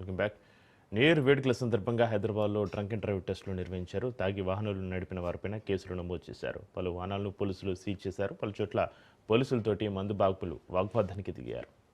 Welcome back నేర్ వేడుకల సందర్భంగా హైదరాబాద్లో డ్రంక్ అండ్ డ్రైవ్ టెస్టులు నిర్వహించారు. తాగి వాహనాలు నడిపిన వారిపైన కేసులు నమోదు చేశారు. పలు వాహనాలను పోలీసులు సీజ్ చేశారు. పలు చోట్ల పోలీసులతోటి మందు బాగుపులు వాగ్వాదానికి దిగారు.